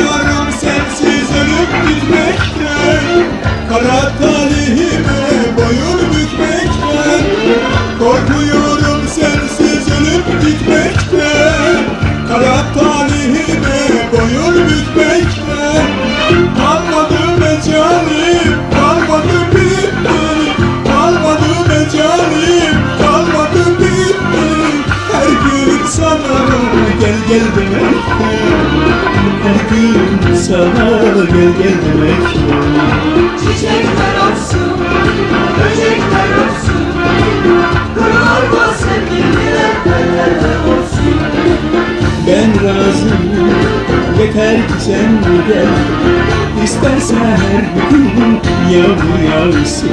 Yanıyorum sensiz ölüp gitmekten. Kara talihime boyun bükmekten. Korkuyorum sensiz ölüp gitmekten. Kara talihime boyun bükmekten. gel demek Her sana gel gel demek Çiçekler olsun, böcekler olsun Kırlar bu sevgililer bende olsun. Ben razıyım, yeter ki sen gel. İstersen her gün yağmur yağsın